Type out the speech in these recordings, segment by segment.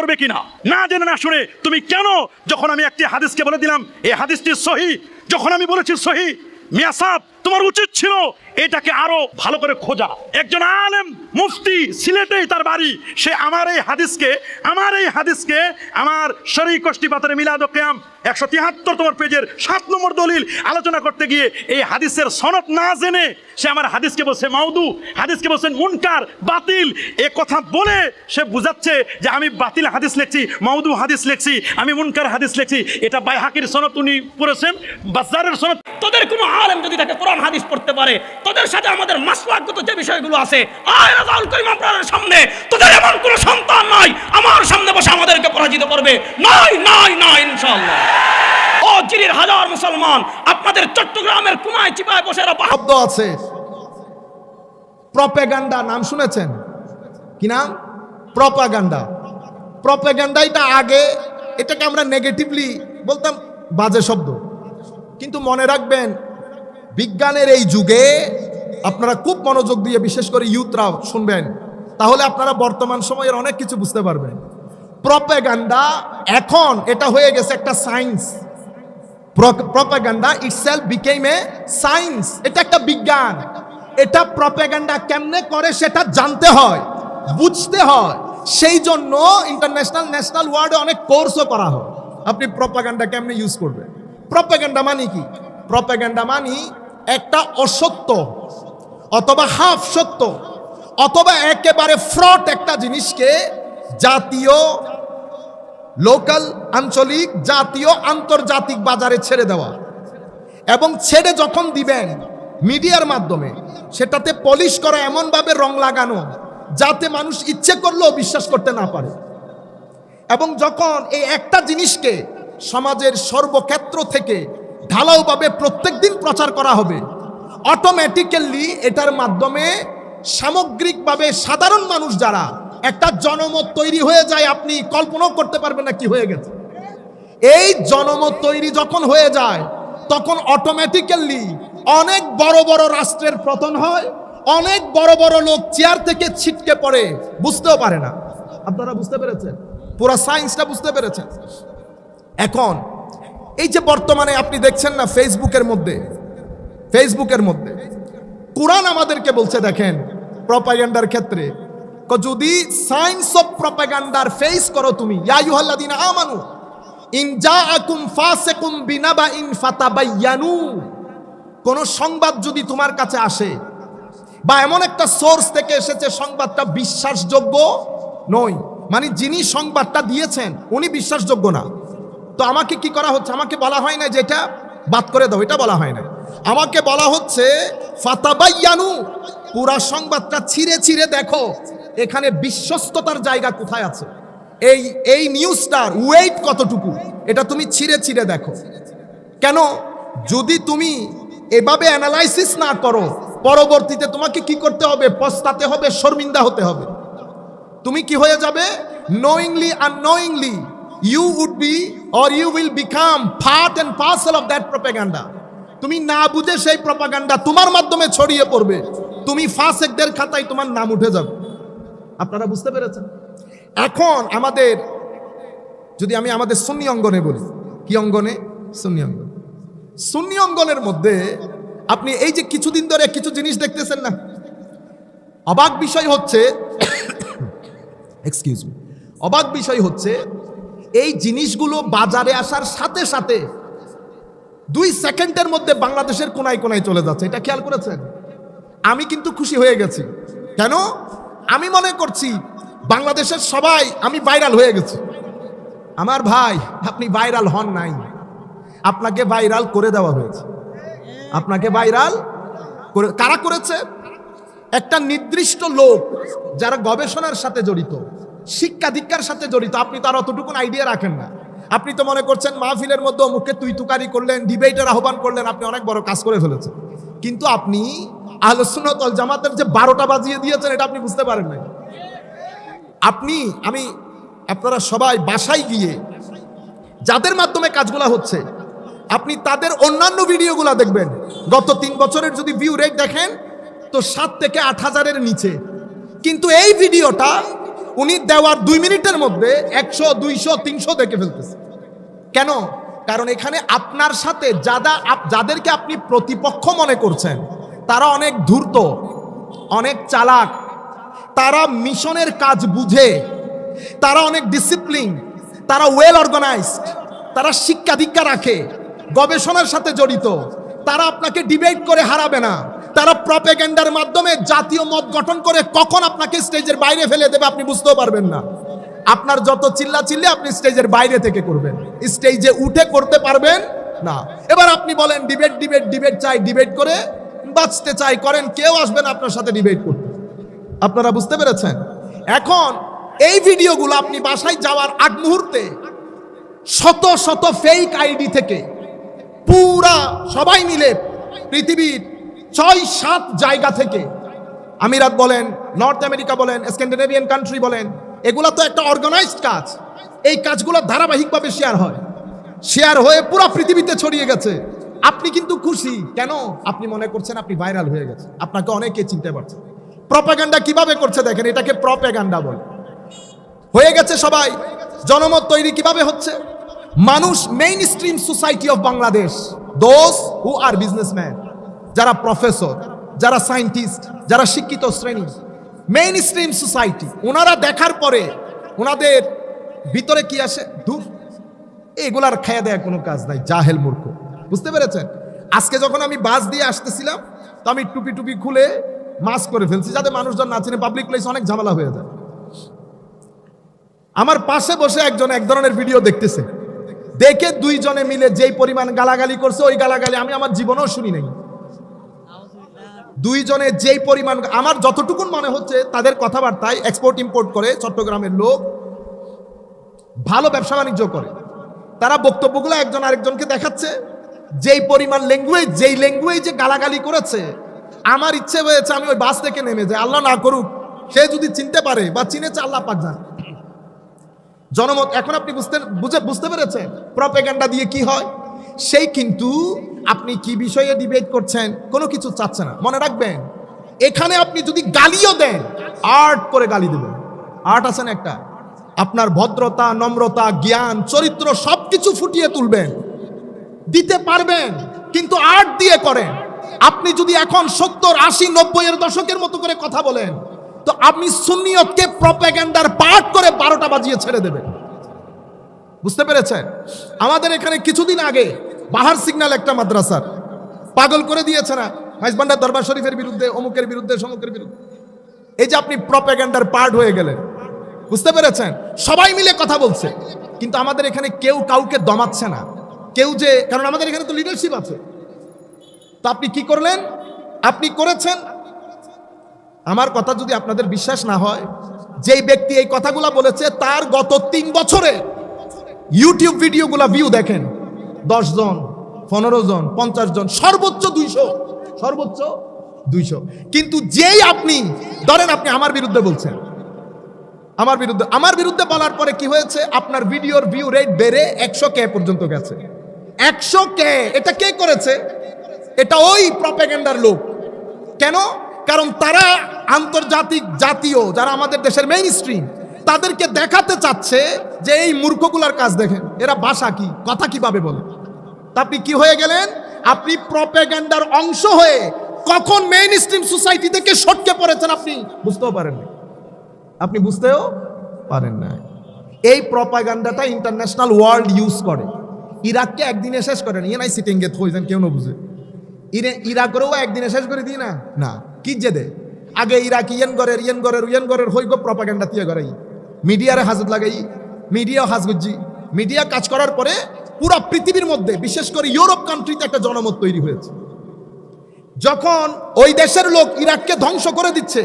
করবে কিনা? না জেনে না শুনে তুমি কেন যখন আমি একটি হাদিসকে বলে দিলাম, এই হাদিসটি সহি, যখন আমি বলেছি সহি, মিয়া সাহেব তোমার উচিত ছিল এটাকে আরও ভালো করে খোঁজা। একজন আলেম মুফতি সিলেটেই তার বাড়ি। সে আমার এই হাদিসকে, আমার এই হাদিসকে, আমার শরী কষ্টি পাথরে মিলাদ কেয়াম একশো তিয়াত্তর তোমার পেজের সাত নম্বর দলিল আলোচনা করতে গিয়ে এই হাদিসের সনদ না জেনে সে আমার হাদিসকে বলছে মাউদু হাদিসকে বলছেন মুনকার, বাতিল। এ কথা বলে সে বুঝাচ্ছে যে আমি বাতিল হাদিস লিখছি মাউদু হাদিস লিখছি, আমি মুনকার হাদিস লিখছি। এটা বাইহাকির সনদ উনি পড়েছেন বাজারের সনদ। তোদের কোনো আলেম যদি তাকে কোরআন হাদিস পড়তে পারে, তোদের সাথে আমাদের মাসলাগত যে বিষয়গুলো আছে, আয় রাজাউল করিম আপনার সামনে, তোদের এমন কোনো সন্তান নাই, আমার সামনে বসে আমাদেরকে পরাজিত করবে। নাই নাই নাই, ইনশাআল্লাহ। ও জিরির হাজার মুসলমান, আপনাদের চট্টগ্রামের কুমায় চিপায় বসে শব্দ আছে। প্রপেগান্ডা, নাম শুনেছেন? কি নাম? প্রপাগান্ডা। প্রপেগান্ডা এটা আগে এটাকে আমরা নেগেটিভলি বলতাম বাজে শব্দ। কিন্তু মনে রাখবেন বিজ্ঞানের এই যুগে আপনারা খুব মনোযোগ দিয়ে, বিশেষ করে ইউথরা শুনবেন, তাহলে আপনারা বর্তমান সময়ের অনেক কিছু বুঝতে পারবেন। প্রপেগান্ডা এখন এটা হয়ে গেছে একটা science. Propaganda itself became a science এটা একটা বিজ্ঞান। এটা প্রপেগান্ডা কেমনে করে সেটা জানতে হয়, বুঝতে হয়। সেই জন্য ইন্টারন্যাশনাল ন্যাশনাল ওয়ার্ডে অনেক কোর্সও করা হয়। আপনি প্রপাগান্ডা কেমনে ইউজ করবেন? প্রপাগান্ডা মানে কি? প্রপাগান্ডা মানি একটা অসত্য অথবা হাফ সত্য অথবা একেবারে ফ্রড একটা জিনিসকে জাতীয় লোকাল, আঞ্চলিক, জাতীয়, আন্তর্জাতিক বাজারে ছেড়ে দেওয়া। এবং ছেড়ে যখন দিবেন মিডিয়ার মাধ্যমে, সেটাতে পলিশ করা এমনভাবে রং লাগানো, যাতে মানুষ ইচ্ছে করলেও বিশ্বাস করতে না পারে। এবং যখন এই একটা জিনিসকে সমাজের সর্বক্ষেত্র থেকে ঢালাওভাবে প্রত্যেক দিন প্রচার করা হবে। অটোমেটিক্যালি এটার মাধ্যমে সামগ্রিকভাবে সাধারণ মানুষ যারা, একটা জনমত তৈরি হয়ে যায়, আপনি কল্পনাও করতে পারবেন না কি হয়ে গেছে। এই জনমত তৈরি যখন হয়ে যায়, তখন অটোমেটিক্যালি অনেক বড় বড় রাষ্ট্রের পতন হয়, অনেক বড় বড় লোক চেয়ার থেকে ছিটকে পড়ে, বুঝতেও পারে না। আপনারা বুঝতে পেরেছেন? পুরো সায়েন্সটা বুঝতে পেরেছেন? এখন এই যে বর্তমানে আপনি দেখছেন না ফেসবুকের মধ্যে ফেসবুকের মধ্যে, কোরআন আমাদেরকে বলছে দেখেন প্রপাগান্ডার ক্ষেত্রে যদি সায়েন্স অফ প্রপাগান্ডার ফেস করো তুমি ইয়ায়ুহাল্লাদিনা আমানু, ইন জাআকুম ফাসিকুম বিনাবাইন ফাতাবায়ানু কোন সংবাদ যদি তোমার কাছে আসে, বা এমন একটা সোর্স থেকে এসেছে সংবাদটা বিশ্বাসযোগ্য নয় মানে যিনি সংবাদটা দিয়েছেন, উনি বিশ্বাসযোগ্য না। তো আমাকে কি করা হচ্ছে? আমাকে বলা হয় না যে এটা বাদ করে দাও, এটা বলা হয় না। আমাকে বলা হচ্ছে, ফাতাবাইয়ানু, পুরা সংবাদটা ছিঁড়ে ছিঁড়ে দেখো, এখানে বিশ্বস্ততার জায়গা কোথায় আছে? এই এই নিউজটার ওয়েট কতটুকু? এটা তুমি ছিঁড়ে ছিঁড়ে দেখো। কেন? যদি তুমি এভাবে অ্যানালাইসিস না করো, পরবর্তীতে তোমাকে কি করতে হবে? পস্তাতে হবে, শর্মিন্দা হতে হবে। তুমি কি হয়ে যাবে? Knowingly unknowingly you would be or you will become part and parcel of that propaganda তুমি না বুঝে সেই প্রপাগান্ডা তোমার মাধ্যমে ছড়িয়ে পড়বে। তুমি ফাসেকদের খাতায় তোমার নাম উঠে যাবে। আপনারা বুঝতে পেরেছেন? এখন আমাদের, যদি আমি আমাদের সুন্নি অঙ্গনে বলি, কি অঙ্গনে? সুন্নি অঙ্গন। সুন্নি অঙ্গনের মধ্যে আপনি এই যে কিছুদিন ধরে কিছু জিনিস দেখতেছেন না? অবাক বিষয় হচ্ছে এক্সকিউজ মি অবাক বিষয় হচ্ছে এই জিনিসগুলো বাজারে আসার সাথে সাথে দুই সেকেন্ডের মধ্যে বাংলাদেশের কোনায় কোনায় চলে যাচ্ছে। এটা খেয়াল করেছেন? আমি কিন্তু খুশি হয়ে গেছি। কেন? আমি মনে করছি বাংলাদেশের সবাই, আমি ভাইরাল হয়ে গেছি। আমার ভাই, আপনি ভাইরাল হন নাই। আপনাকে ভাইরাল করে দেওয়া হয়েছে। আপনাকে ভাইরাল করে, কারা করেছে? একটা নির্দিষ্ট লোক যারা গবেষণার সাথে জড়িত। শিক্ষা দীক্ষার সাথে জড়িত। আপনি তার অতটুকুন আইডিয়া রাখেন না। আপনি তো মনে করছেন মাহফিলের মধ্যে মুখে তুই তুকারি করলেন ডিবেটের আহ্বান করলেন, আপনি অনেক বড় কাজ করে ফেলেছেন। কিন্তু আপনি আলোচনাতল জামাতের যে বারোটা বাজিয়ে দিয়েছেন, এটা আপনি বুঝতে পারেন নাই। আপনি, আমি, আপনারা সবাই বাসায় গিয়ে যাদের মাধ্যমে কাজগুলা হচ্ছে, আপনি তাদের অন্যান্য ভিডিওগুলো দেখবেন। গত তিন বছরের যদি ভিউ রেট দেখেন, তো সাত থেকে আট হাজারের নিচে। কিন্তু এই ভিডিওটা উনি দেওয়ার দুই মিনিটের মধ্যে একশো, দুইশো, তিনশো দেখে ফেলতেছে। কেন? কারণ এখানে আপনার সাথে আপ- যাদেরকে আপনি প্রতিপক্ষ মনে করছেন, তারা অনেক ধূর্ত, অনেক চালাক। তারা মিশনের কাজ বুঝে, তারা অনেক ডিসিপ্লিন তারা ওয়েল অর্গানাইজড তারা শিক্ষা দীক্ষা রাখে, গবেষণার সাথে জড়িত। তারা আপনাকে ডিবেট করে হারাবে না। তারা প্রপেগেন্ডার মাধ্যমে জাতীয় মত গঠন করে কখন আপনাকে স্টেজের বাইরে ফেলে দেবে আপনি বুঝতেও পারবেন না। আপনার যত চিল্লা চিল্লে আপনি স্টেজের বাইরে থেকে করবেন। স্টেজে উঠে করতে পারবেন না। এবার আপনি বলেন, ডিবেট ডিবেট ডিবেট চাই, ডিবেট করে বাঁচতে চাই, করেন, কেউ আসবেন আপনার সাথে ডিবেট করতে। আপনারা বুঝতে পেরেছেন? এখন এই ভিডিওগুলো আপনি বাসায় যাওয়ার আগ মুহূর্তে শত শত ফেক আইডি থেকে পুরা সবাই মিলে পৃথিবীর ছয় সাত জায়গা থেকে আমিরাত বলেন, নর্থ আমেরিকা বলেন, স্ক্যান্ডিনেভিয়ান কান্ট্রি বলেন, এগুলা তো একটা অর্গানাইজড কাজ। এই কাজগুলো ধারাবাহিকভাবে শেয়ার হয়। শেয়ার হয়ে পুরো পৃথিবীতে ছড়িয়ে গেছে। আপনি কিন্তু খুশি। কেন? আপনি মনে করছেন আপনি ভাইরাল হয়ে গেছে আপনাকে অনেকে চিনতে পারছে। প্রপাগান্ডা কীভাবে করছে দেখেন, এটাকে প্রপাগান্ডা বলে। হয়ে গেছে সবাই। জনমত তৈরি কীভাবে হচ্ছে? মানুষ mainstream society of Bangladesh those who are businessman যারা প্রফেসর, যারা সায়েন্টিস্ট, যারা শিক্ষিত শ্রেণি মেইন স্ট্রিম সোসাইটি ওনারা দেখার পরে ওনাদের ভিতরে কি আসে? দূর এগুলার খেয়ে দেয় কোনো কাজ নাই, জাহেল মূর্খ। বুঝতে পেরেছেন? আজকে যখন আমি বাস দিয়ে আসতেছিলাম, তো আমি টুপি টুপি খুলে মাস্ক করে ফেলছি, যাতে মানুষজন না চিনে পাবলিক প্লেস অনেক ঝামেলা হয়ে যায়। আমার পাশে বসে একজন এক ধরনের ভিডিও দেখতেছে। দেখে দুইজনে মিলে যেই পরিমাণ গালাগালি করছে, ওই গালাগালি আমি আমার জীবনেও শুনি নাই। দুইজনে যেই পরিমাণ, আমার যতটুকুন মনে হচ্ছে, তাদের কথাবার্তায় এক্সপোর্ট ইম্পোর্ট করে চট্টগ্রামের লোক ভালো ব্যবসা বাণিজ্য করে। তারা বক্তব্যগুলো একজন আরেকজনকে দেখাচ্ছে, যেই পরিমাণ ল্যাঙ্গুয়েজ যেই ল্যাঙ্গুয়েজে গালাগালি করেছে, আমার ইচ্ছে হয়েছে আমি ওই বাস থেকে নেমে যাই, আল্লাহ না করুক, সে যদি চিনতে পারে বা চিনেছে, আল্লাহ পাক জানে। জনমত, এখন আপনি বুঝতে বুঝে, বুঝতে পেরেছেন প্রপেগান্ডা দিয়ে কি হয়? সেই কিন্তু আপনি কি বিষয়ে ডিবেট করছেন? কোনো কিছু চাচ্ছে না। মনে রাখবেন, এখানে আপনি যদি গালিও দেন আর্ট করে গালি দেবেন। আর্ট আছেন একটা? আপনার ভদ্রতা, নম্রতা, জ্ঞান, চরিত্র সবকিছু ফুটিয়ে তুলবেন। দিতে পারবেন, কিন্তু আর্ট দিয়ে করেন। আপনি যদি এখন সত্তর, আশি, নব্বই এর দশকের মতো করে কথা বলেন, তো আপনি সুন্নিয়তকে প্রপাগান্ডার পাঠ করে বারোটা বাজিয়ে ছেড়ে দেবেন। বুঝতে পেরেছেন? আমাদের এখানে কিছুদিন আগে বাহার সিগন্যাল একটা মাদ্রাসার। পাগল করে দিয়েছে না? হাইসবান্ডার দরবার শরীফের বিরুদ্ধে, অমুকের বিরুদ্ধে, সমুকের বিরুদ্ধে। এই যে আপনি প্রপাগান্ডার পার্ট হয়ে গেলেন, বুঝতে পেরেছেন? সবাই মিলে কথা বলছে, কিন্তু আমাদের এখানে কেউ কাউকে দমাচ্ছে না। কেউ যে, কারণ আমাদের এখানে তো লিডারশিপ আছে। তো আপনি কি করলেন? আপনি করেছেন। আমার কথা যদি আপনাদের বিশ্বাস না হয়, যেই ব্যক্তি এই কথাগুলো বলেছে, তার গত তিন বছরে ইউটিউব ভিডিওগুলো ভিউ দেখেন। দশ জন পনেরো জন, পঞ্চাশ জন, সর্বোচ্চ দুইশো সর্বোচ্চ দুইশো। কিন্তু যেই আপনি, ধরেন আপনি আমার বিরুদ্ধে বলছেন, আমার বিরুদ্ধে আমার বিরুদ্ধে বলার পরে কি হয়েছে? আপনার ভিডিওর ভিউ রেট বেড়ে একশো কে পর্যন্ত গেছে। একশো কে, এটা কে করেছে? এটা ওই প্রপেগেন্ডার লোক। কেন? কারণ তারা আন্তর্জাতিক জাতীয়, যারা আমাদের দেশের মেইন স্ট্রিম তাদেরকে দেখাতে চাচ্ছে যে এই মূর্খগুলার কাজ দেখেন। এরা ভাষা কি, কথা কীভাবে বলে? আপনি কি হয়ে গেলেন? আপনি প্রপেগেন্ডার অংশ হয়ে কখন মেইন স্ট্রিম সোসাইটি থেকে সটকে পড়েছেন আপনি? বুঝতেও পারেন না আপনি বুঝতেও পারেন না এই প্রপাগান্ডাটা ইন্টারন্যাশনাল ওয়ার্ল্ড ইউজ করে। ইরাককে একদিনে শেষ করেন ইয়ে নাই সিটিং গেট হয়েছেন কেউ না বুঝে। ইরে, ইরাকেরও একদিনে শেষ করে দিই না? না। কি যে দে আগে ইরাক ইয়েন গরের ইয়েন গরের ইয়েন গরের হইব প্রপাগান্ডা দিয়ে গড়াই মিডিয়ারে হাজত লাগাই। মিডিয়াও হাজ গুজি মিডিয়া কাজ করার পরে পুরো পৃথিবীর মধ্যে, বিশেষ করে ইউরোপ কান্ট্রিতে একটা জনমত তৈরি হয়েছে। যখন ওই দেশের লোক ইরাককে ধ্বংস করে দিচ্ছে,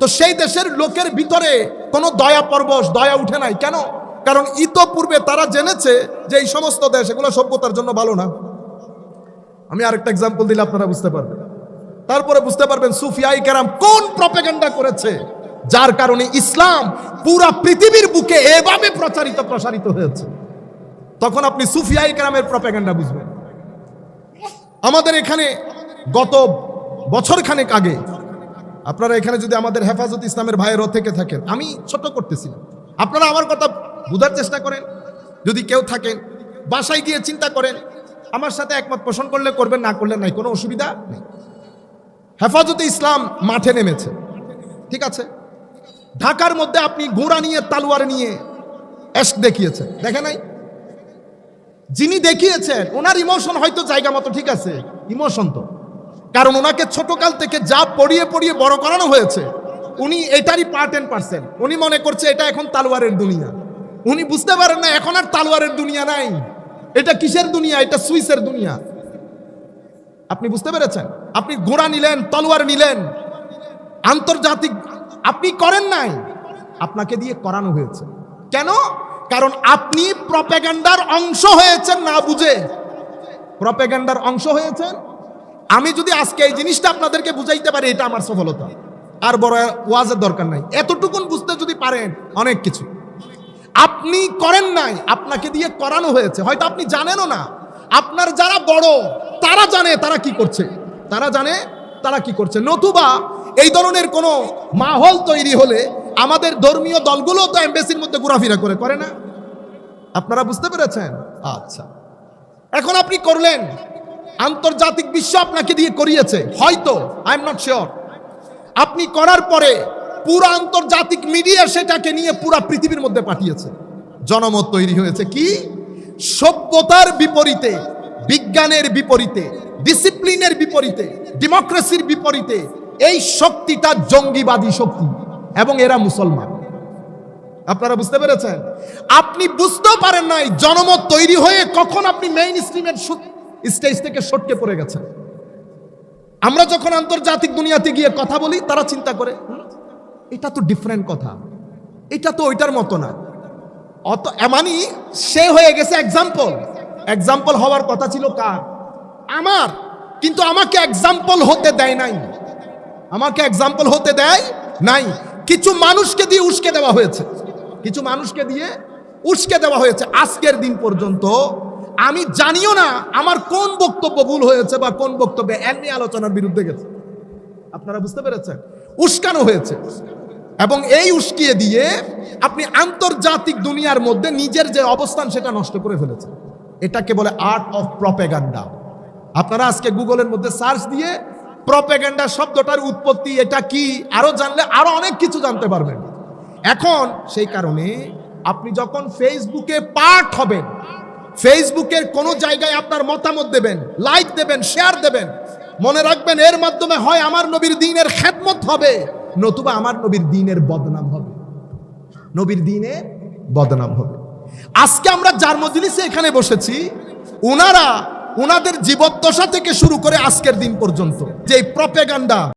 তো সেই দেশের লোকের ভিতরে কোনো দয়া পরবশ, দয়া উঠে নাই। কেন? কারণ ইতোপূর্বে তারা জেনেছে যে এই সমস্ত দেশ, এগুলো সভ্যতার জন্য ভালো না। আমি আরেকটা এক্সাম্পল দিলে আপনারা বুঝতে পারবেন। তারপরে বুঝতে পারবেন সুফিয়াই কেরাম কোন প্রপেগেন্ডা করেছে, যার কারণে ইসলাম পুরা পৃথিবীর বুকে এভাবে প্রচারিত, প্রসারিত হয়েছে। তখন আপনি সুফিয়া কেরামের প্রপেগান্ডা বুঝবেন। আমাদের এখানে গত বছর খানেক আগে, আপনারা এখানে যদি আমাদের হেফাজত ইসলামের ভাইয়েরও থেকে থাকেন, আমি ছোট করতেছি আপনারা আমার কথা বোঝার চেষ্টা করেন, যদি কেউ থাকেন, বাসায় গিয়ে চিন্তা করেন, আমার সাথে একমত পোষণ করলে করবেন, না করলে নাই, কোনো অসুবিধা নেই। হেফাজতে ইসলাম মাঠে নেমেছে। ঠিক আছে? ঢাকার মধ্যে আপনি ঘোড়া নিয়ে, তালোয়ার নিয়ে এস্ক দেখিয়েছেন। দেখে নাই? যিনি দেখিয়েছেন, ওনার ইমোশন হয়তো জায়গা মতো ঠিক আছে। ইমোশন তো। কারণ ওনাকে ছোটকাল থেকে যা পড়িয়ে পড়িয়ে বড় করানো হয়েছে, উনি এটারই পার্ট এন্ড পার্সেন্ট উনি মনে করছে এটা এখন তালোয়ারের দুনিয়া। উনি বুঝতে পারেন না, এখন আর তালোয়ারের দুনিয়া নাই। এটা কিসের দুনিয়া? এটা সুইসের দুনিয়া। আপনি বুঝতে পেরেছেন? আপনি ঘোড়া নিলেন, তলোয়ার নিলেন। আন্তর্জাতিক, আপনি করেন নাই। আপনাকে দিয়ে করানো হয়েছে। কেন? কারণ আপনি প্রপেগান্ডার অংশ হয়েছেন না বুঝে। প্রপেগান্ডার অংশ হয়েছেন? আমি যদি আজকে এই জিনিসটা আপনাদেরকে বুঝাইতে পারি, এটা আমার সফলতা। আর বড় ওয়াজের দরকার নাই। এতটুকুন বুঝতে যদি পারেন, অনেক কিছু। আপনি করেন নাই, আপনাকে দিয়ে করানো হয়েছে। হয়তো আপনি জানেনও না। আপনার যারা বড়, তারা জানে তারা কি করছে। তারা জানে তারা কি করছে। নতুবা এই ধরনের কোনো মাহল তৈরি হলে আমাদের ধর্মীয় দলগুলো তো এমবেসির মধ্যে ঘোরাফেরা করে করে না? আপনারা বুঝতে পেরেছেন? আচ্ছা। এখন আপনি করলেন। আন্তর্জাতিক বিশ্ব আপনাকে দিয়ে করিয়েছে। হয়তো আই এম নট শিওর আপনি করার পরে পুরো আন্তর্জাতিক মিডিয়া সেটাকে নিয়ে পুরো পৃথিবীর মধ্যে পাঠিয়েছে। জনমত তৈরি হয়েছে কি? সভ্যতার বিপরীতে, বিজ্ঞানের বিপরীতে ডিসিপ্লিনের বিপরীতে ডেমোক্রেসির বিপরীতে, এই শক্তিটা জঙ্গিবাদী শক্তি। এবং এরা মুসলমান। আপনারা বুঝতে পেরেছেন? আপনি বুঝতেও পারেন নাই জনমত তৈরি হয়ে কখন আপনি মেইন স্ট্রিমের স্টেজ থেকে সটকে পড়ে গেছেন। আমরা যখন আন্তর্জাতিক দুনিয়াতে গিয়ে কথা বলি, তারা চিন্তা করে, এটা তো ডিফারেন্ট কথা। এটা তো ওইটার মতো না। অত এমানি সে হয়ে গেছে এক্সাম্পল এক্সাম্পল হওয়ার কথা ছিল কার? আমার। কিন্তু আমাকে এক্সাম্পল হতে দেয় নাই। আমাকে এক্সাম্পল হতে দেয় নাই। কিছু মানুষকে দিয়ে উস্কে দেওয়া হয়েছে। কিছু মানুষকে দিয়ে উস্কে দেওয়া হয়েছে আজকের দিন পর্যন্ত। আমি জানিও না আমার কোন বক্তব্য ভুল হয়েছে বা কোন বক্তব্যে এমনি আলোচনার বিরুদ্ধে গেছে। আপনারা বুঝতে পেরেছেন? উস্কানো হয়েছে। এবং এই উস্কিয়ে দিয়ে আপনি আন্তর্জাতিক দুনিয়ার মধ্যে নিজের যে অবস্থান সেটা নষ্ট করে ফেলেছেন। এটাকে বলে আর্ট অফ প্রপেগান্ডা আপনারা আজকে গুগলের মধ্যে সার্চ দিয়ে প্রপেগান্ডা শব্দটার উৎপত্তি এটা কি? আরও জানলে আরও অনেক কিছু জানতে পারবেন। এখন সেই কারণে আপনি যখন ফেসবুকে পার্ট হবেন, ফেসবুকের কোনো জায়গায় আপনার মতামত দেবেন, লাইক দেবেন, শেয়ার দেবেন, মনে রাখবেন এর মাধ্যমে হয় আমার নবীর দিনের খেদমত হবে, নতুবা আমার নবীর দিনের বদনাম হবে। নবীর দিনে বদনাম হবে। আজকে আমরা যার মজলিসে এখানে বসেছি ওনারা ওনাদের জীবদ্দশা থেকে শুরু করে আজকের দিন পর্যন্ত। যে প্রপেগান্ডা